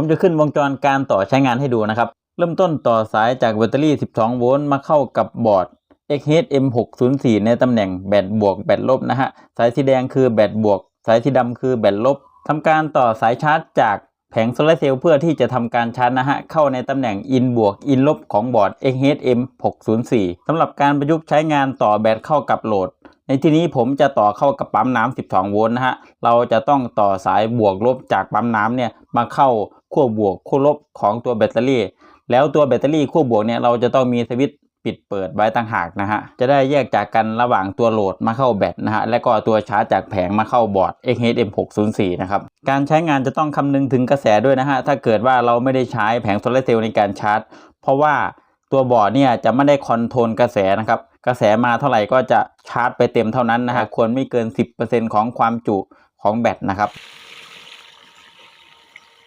ผมจะขึ้นวงจรการต่อใช้งานให้ดูนะครับ เริ่มต้นต่อสายจากแบตเตอรี่ 12 โวลต์มาเข้ากับบอร์ด XHM604 ในตำแหน่งแบตบวกแบตลบนะฮะ สายสีแดงคือแบตบวก สายสีดำคือแบตลบทำการต่อสายชาร์จจากแผงโซลาร์เซลล์เพื่อที่จะทำการชาร์จนะฮะ เข้าในตำแหน่งอินบวกอินลบของบอร์ด XHM604 สำหรับการประยุกต์ใช้งานต่อแบตเข้ากับโหลด ในที่นี้ผมจะต่อเข้ากับปั๊มน้ำ12 โวลต์นะฮะ เราจะต้องต่อสายบวกลบจากปั๊มน้ำเนี่ยมาเข้า ขั้วบวกขั้วลบของตัวแบตเตอรี่ แล้วตัวแบตเตอรี่ขั้วบวกเนี่ยเราจะต้องมีสวิตช์ปิดเปิดไว้ต่างหากนะฮะ จะได้แยกจากกันระหว่างตัวโหลดมาเข้าแบตนะฮะ และก็ตัวชาร์จจากแผงมาเข้าบอร์ด XHM604 นะครับ การใช้งานจะต้องคำนึงถึงกระแสด้วยนะฮะ ถ้าเกิดว่าเราไม่ได้ใช้แผงโซลาร์เซลล์ในการชาร์จ เพราะว่าตัวบอร์ดเนี่ยจะไม่ได้คอนโทรลกระแสนะครับ กระแสมาเท่าไหร่ก็จะชาร์จไปเต็มเท่านั้นนะฮะ ควรไม่เกิน 10%ของความจุของแบตนะครับ